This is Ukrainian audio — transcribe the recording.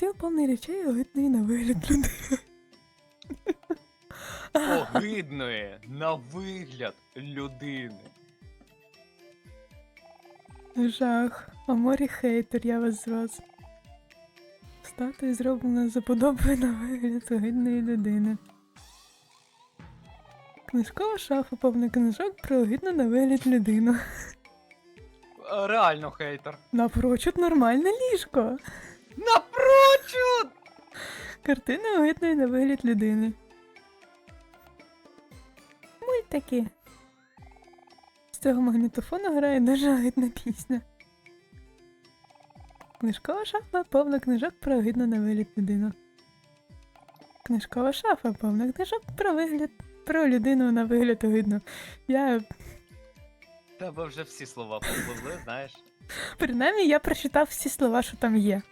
Стіл повний речей, огидний на вигляд людини. Огидної на вигляд людини. Жах. А морі хейтер, я вас зраз. Статуя зроблена за подобою на вигляд огидної людини. Книжкова шафа повна книжок про огидну на вигляд людину. Реально хейтер. Напрочуд нормальне ліжко. Напрочуд! Картина огидної на вигляд людини. Мультики. З цього магнітофону грає дуже огидна пісня. Книжкова шафа повна книжок про огидну на вигляд людину. Книжкова шафа повна книжок про вигляд. Про людину на вигляд огидну. Я. Тебе вже всі слова попливли, знаєш. Принаймні я прочитав всі слова, що там є.